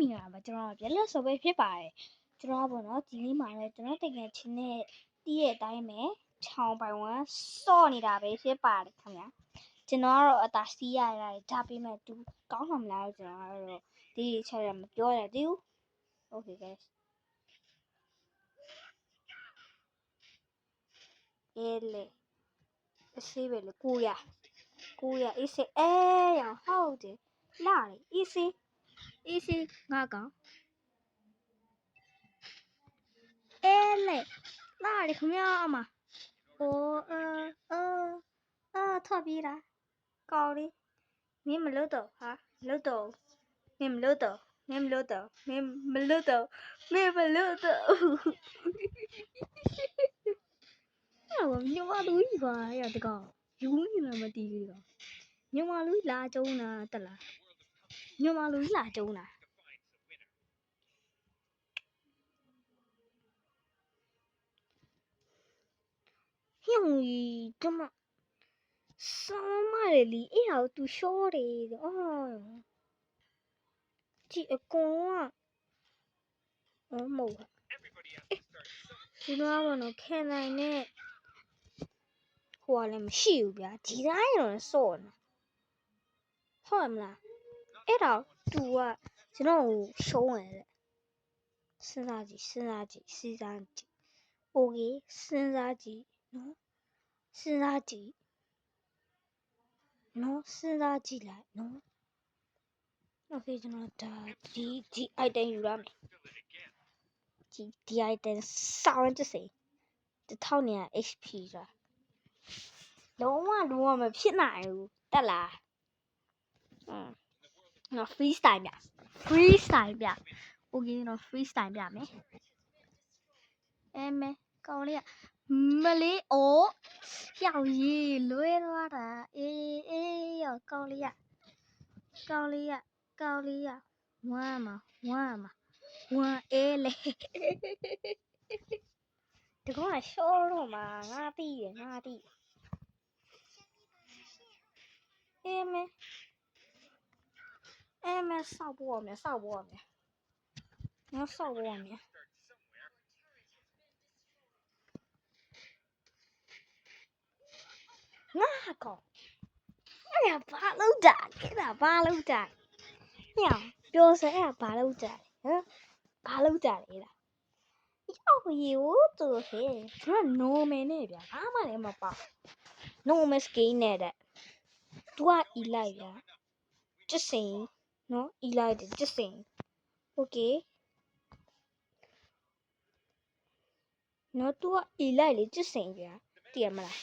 မင်္ဂလာပါကျွန်တော်ကပြက်လက်ဆိုပဲဖြစ်ပါတယ်ကျွန်တော်ကပေါ့နော်ဒီနေ့မှာလည်းကျွန်တော်တကယ်ချင်းနဲ့တီးရဲ့အတိုင်းပဲချောင်းပိုင်ဝမ်စော့နေတာပဲဖြစ်ပါတယ်ခင်ဗျာကျွန်တော်ကတော့အသာစီးရရတယ်ဒါပေမဲ့သူကောင်းမှမလားလို့ကျွန်တော်ကတော့ဒီချက်ရမပြောရသေးဘူး Okay guys အေးလေအစီးပဲလေကိုရကိုရအေးစေအဲရောင်ဟုတ်တယ်လာလေအေးစေး အေးစေးငါကောင်အဲလေလာရခမရအမအိုးအာအာအာထပ်ပြီးလားကောင်းလေးမင်းမလို့တော့ဟာမလို့တော့မင်းမလို့တော့မင်းမလို့တော့မင်းမလို့တော့မင်းမလို့တော့အော်ညမလူကြီးပါရတကောင်ယူနေမှမတီးဘူးကောင်ညမလူကြီးလာကျုံးတာတက်လား ညမလူလှတုံးတာညုံကြီးတမဆောင်းမရလီအဲ့ဟာသူရှော့တယ်အော်ဒီအကောင်ကအော်မဟုတ်ဒီတော့ဘာလို့ခံနိုင်နဲ့ဟိုကလည်းမရှိဘူးဗျာဒီတိုင်းရောစော့နေဟုတ်မလား အဲ့တော့ तू ကကျွန်တော်ကိုရှုံးတယ်တဲ့စဉ်းစားကြည့်စဉ်းစားကြည့်စဉ်းစားကြည့် okay စဉ်းစားကြည့်နော်စဉ်းစားကြည့်နော်စဉ်းစားကြည့်လိုက်နော် okay ကျွန်တော်ဒါဒီဒီ item ယူရမယ်ဒီဒီ item စောင်းတစ်စိတထောင်နေရ HP ဆိုတာလုံးဝလုံးဝမဖြစ်နိုင်ဘူးတက်လားอืม နော် freestyle ပြ freestyle ပြ okay နော် freestyle ပြမယ်အဲမဲကောင်းလေးကမလေးအိုးပြောက်ရေးလွဲသွားတာအေးအေးရောကောင်းလေးကကောင်းလေးကကောင်းလေးကဝမ်းမဝမ်းမဝမ်းအေးလေတကောကရှောတော့မှာငါသိတယ်ငါသိအေးမဲ အေးမဲစောက်ဖို့ရမယ်စောက်ဖို့ရမယ်ငါစောက်ဖို့ရမယ်ငါကောင်အဲ့ဒါဘာလို့တာလဲအဲ့ဒါဘာလို့တာလဲညောင်ပြောစအဲ့ဒါဘာလို့တာလဲဟမ်ဘာလို့တာလဲလားရောက်ရေဦးသူဟဲ့ကျွန်တော် normal နဲ့ဗျာဘာမှလ ည်းမပေါ့ normal skin နဲ့တဲ့ तू က elite ဗျာကျစင်နော် elite ကျစင် okay နော် तू က elite လေကျစင်ဗျာသိရမလား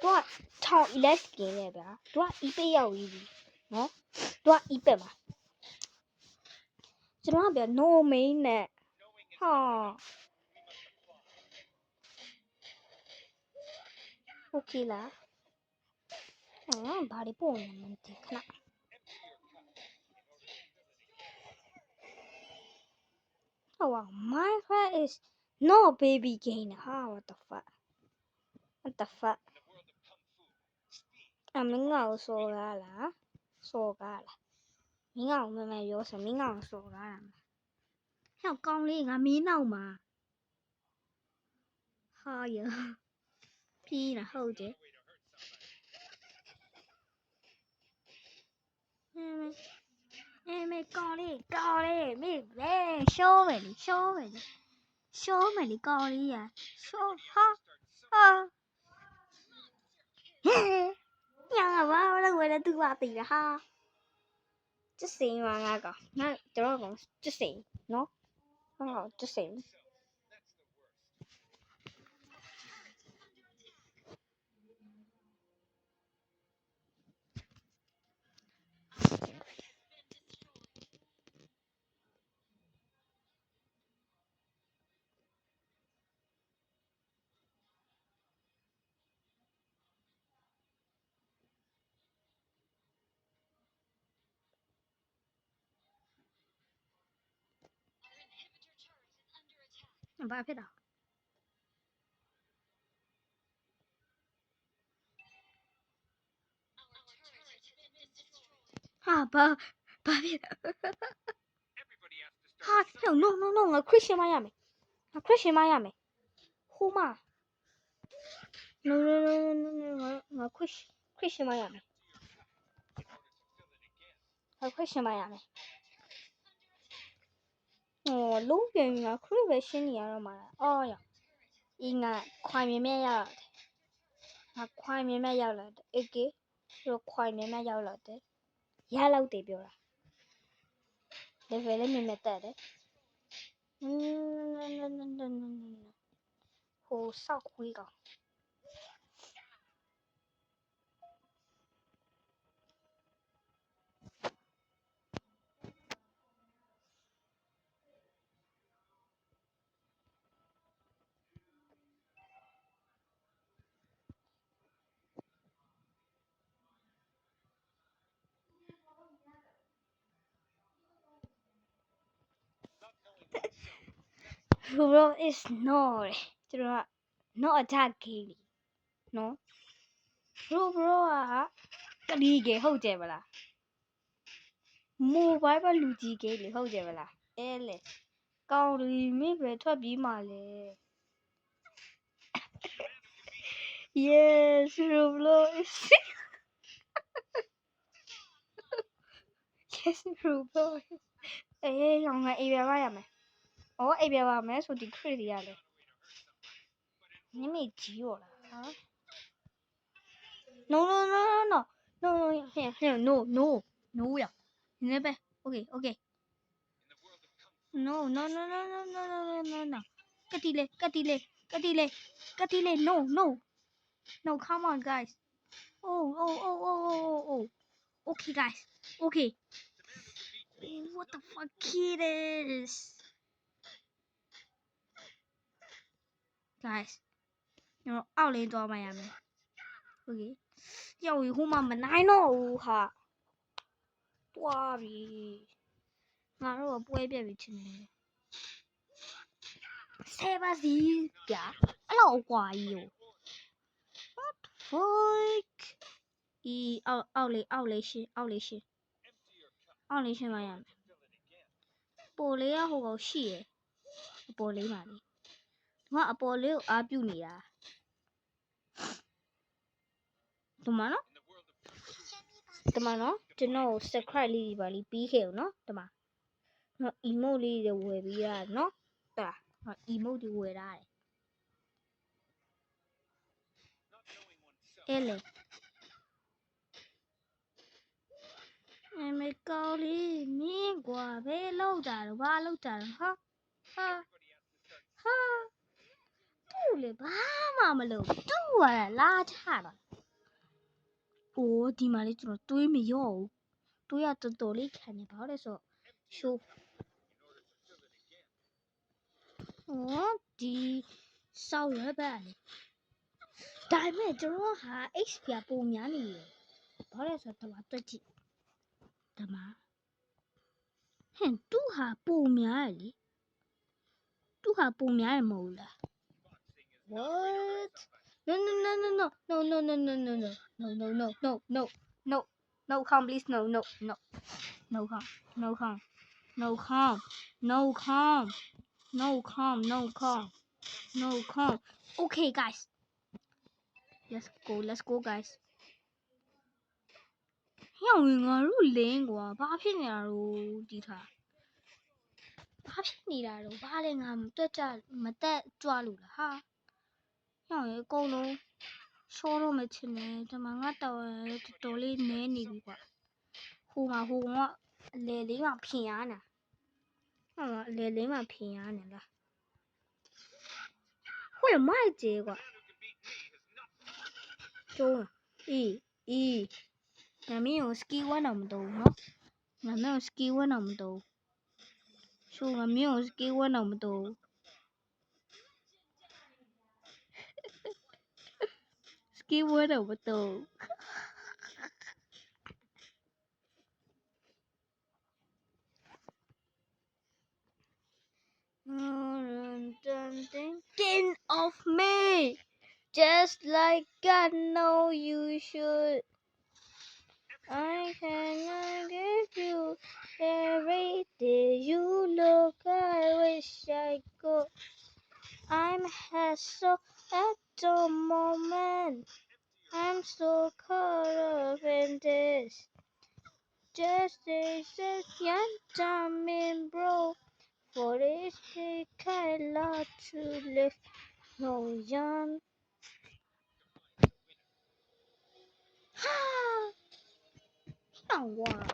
သူကထောင် elect skin နဲ့ဗျာသူက epic ရောက်ပြီးပြီနော်သူက epic မှာကျွန်တော်ကဗျာ no main နဲ့ဟာโอเคလား ဟာဘာတွေပို့နေမှန်းသိခဏ Oh wow, Minecraft is not a baby game. Ha, what the fuck? What the fuck? အမင်းငါ့ကိုစော်ကားလားစော်ကားလားမင်းငါ့ကိုမမပြောစမင်းငါ့ကိုစော်ကားတာမဟဲ့ကောင်းလေးငါမင်းနောက်မှာဟာရပြီးလားဟုတ်တယ် အဲမဲအဲမဲကောင်းလေးကောင်းလေးမေးပဲရှိုးမယ်လေရှိုးမယ်လေရှိုးမယ်လေကောင်းလေးရရှိုးဟာဟာဟဲ့ညာဘာလို့ဝဲတူပါတီးဟာကျစင်ပါငါကငါတော့ကောင်ကျစင်နော်ဟောကျစင် バーペだ。Ah, but, but ah, no, no, no, no, no, Christian Miami, no, Christian Miami, Huma, no, no, no, no, no, no, no, Christian Miami, no, Christian Miami. 哦，路边啊，可以微信里啊嘛。哦呀，应该快慢慢要了的，啊，快慢慢要了的，一个就快慢慢要了的，也老代表了，你为了慢慢带的，嗯，那那那那那那，好少会讲。Plural is not သူတို့က not a dark game နော် Plural ကကလေးကြီးဟုတ်ကြပါလား Mobile ပါလူကြီးကြီးလေဟုတ်ကြပါလားအဲလေကောင်ရီမိပဲထွက်ပြေးมาလေ Yes Plural is Yes Plural အေးရောင်းမအေးပြပါရမယ် ဩအေးပြပါမယ်ဆိုဒီ crit တွေရလေနိမိတ်ကြီးရောလားဟာ no no no no no no no here here no no no ရနည်းပဲ okay okay no no no no no no no no no no ကတိလေကတိလေကတိလေကတိလေ no no no come on guys oh oh oh oh oh oh oh okay guys okay what the fuck it is guys ကျွန်တော်အောက်လင်းသွားမှရမယ် okay ကြောက်ရီဟိုမှာမနိုင်တော့ဘူးဟာတွားပြီငါတို့ကပွဲပြက်ပြီချင်းနေဆဲပါစီကအဲ့လိုအကွာကြီးကို what fuck อีအောက်အောက်လေးအောက်လေးရှင်အောက်လေးရှင်အောက်လေးရှင်မရမယ်ပိုလေးရဟိုကောင်ရှိရယ်ပိုလေးပါလေ ငါအပေါ်လေးကိုအားပြုတ်နေတာဒီမှာနော်ဒီမှာနော်ကျွန်တော်ကို subscribe လေးပါလေးပြီးခဲ့ဦးနော်ဒီမှာနော် emote လေးတွေဝယ်ပြီးရတယ်နော်တာနော် emote တွေဝယ်ရတယ်အဲ့လေအမေကောင်းလေးမင်းကွာဘယ်လောက်တာတော့ဘာလောက်တာတော့ဟာဟာဟာ သူ့လေဘာမှမလုပ်ဘူးသူ့ကလာချတာအိုးဒီမှာလေးကျွန်တော်တွေးမရော့ဘူးတွေးရတော်တော်လေးခံနေပါလဲဆိုတော့ show ဟောဒီစောက်ရပါလေဒါပေမဲ့ကျွန်တော်ဟာ HP ကပုံများနေတယ်ဘာလဲဆိုတော့တွက်ကြည့်ဓမ္မဟင်သူ့ဟာပုံများရလေသူ့ဟာပုံများရမဟုတ်လား what no no no no no no no no no no no no no no no no no no come please no no no no come no come no come no come no come no come no come okay guys let's go let's go guys ဟောင်းငါတို့လင်းကွာဘာဖြစ်နေတာလို့ဒီထားဘာဖြစ်နေတာတော့ဘာလဲငါမတွက်ကြမတက်ကြွလို့လားဟာ ဟောင်းရေအကုန်လုံးရှောတော့မချင်နဲ့ဒီမှာငါတော်တော်တော်လေးနဲနေပြီကွာဟိုမှာဟိုကအလေလေးမှာဖြင်ရနာဟောအလေလေးမှာဖြင်ရနေလားဟိုရမိုက်ကျေကွာကျုံးအီအီငါမင်းကိုစကီဝတ်တော့မတော့ဘူးနော်ငါမင်းကိုစကီဝတ်တော့မတော့ဘူးဆိုငါမင်းကိုစကီဝတ်တော့မတော့ဘူး Give it. Thinking of me, just like God know you should. I cannot give you every day you look. I wish I could. I'm so at the moment, I'm so caught up in this. Just a young dummy bro, for this take a lot to live. No young. Ha! 上网。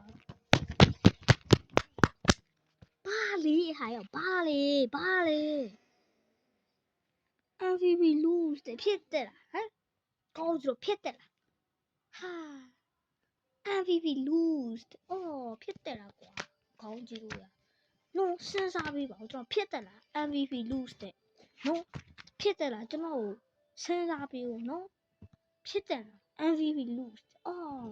巴黎，还有巴黎，巴黎。 လီ MVP lose တဲ့ဖြစ်တဲ့လားဟမ်ကောင်းစလို့ဖြစ်တဲ့လားဟာ MVP lose တဲ့အော်ဖြစ်တဲ့လားကွာကောင်းကြည့်လို့ရနော်စဉ်းစားပြီးပါဦးကျွန်တော်ဖြစ်တဲ့လား MVP lose တဲ့နော်ဖြစ်တဲ့လားကျွန်တော်ကိုစဉ်းစားပြီးဦးနော်ဖြစ်တဲ့လား MVP lose တဲ့အော်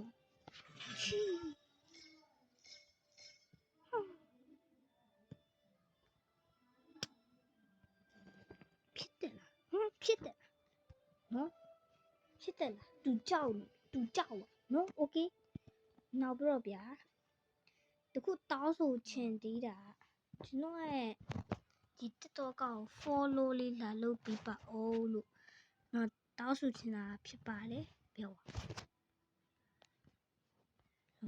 ဖြစ်တယ်လားနော်ဖြစ်တယ်လားသူကြောက်လို့သူကြောက်ပါနော်โอเคနောက်ပြီးတော့ဗျာတခုတောင်းဆိုချင်သေးတာကျွန်တော်ရဲ့ဒီ TikTok ကောင် follow လေးလာလုပ်ပြီးပါအောင်လို့နော်တောင်းဆိုချင်တာဖြစ်ပါတယ်ပြောပါ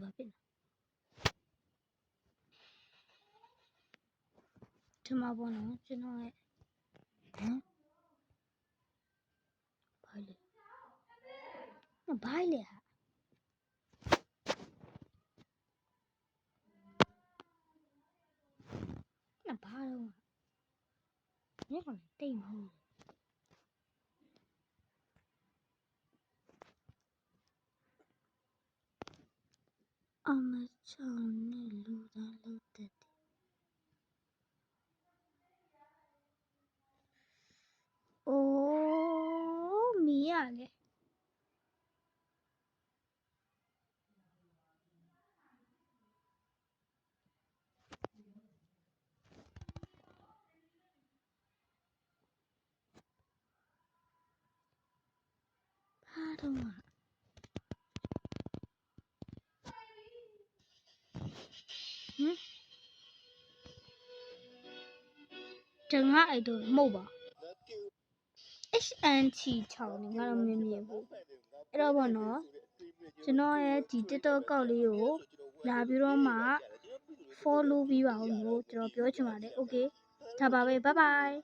ဘာဖြစ်လဲဒီမှာပေါ့နော်ကျွန်တော်ရဲ့ဟမ် ဘာလဲဟာ那ဘာတော့ညကလည်းတိတ်မဟုတ်အမချောင်းနဲ့လူသားလို့တဲ့အိုးမီးရလေ ဘာတော့ဟမ်တငါအဲ့တော့မဟုတ်ပါ HNT 6နေငါတော့မမြင်ဘူးအဲ့တော့ဘောနော်ကျွန်တော်ရဲ့ဒီ TikTok ကောက်လေးကိုလာပြီးတော့မှ follow ပြီးပါဦးလို့ကျွန်တော်ပြောချင်ပါတယ် okay ဒါပါပဲ bye bye